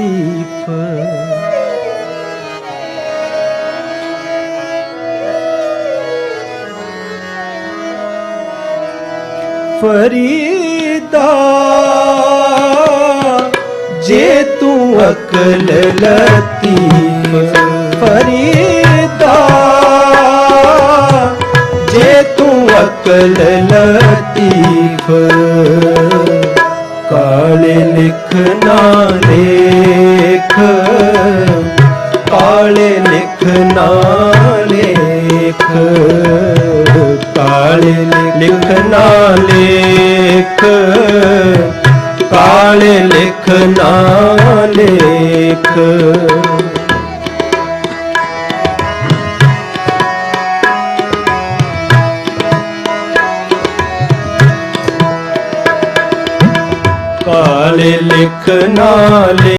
ਲਤੀਫ ਫਰੀਦਾ ਜੇ ਤੂੰ ਅਕਲ ਲਤੀਫ। ਫਰੀਦਾ ਜੇ ਤੂੰ ਅਕਲ ਲਤੀਫ। ਕਾਲੇ ਲਿਖ ਨਾ ਲਿਖ ਨਾ ਲੇਖ ਕਾਲੇ ਲਿਖ ਲੇਖ। ਕਾਲੇ ਲਿਖ ਲੇਖ ਕਾਲੇ ਲਿਖ।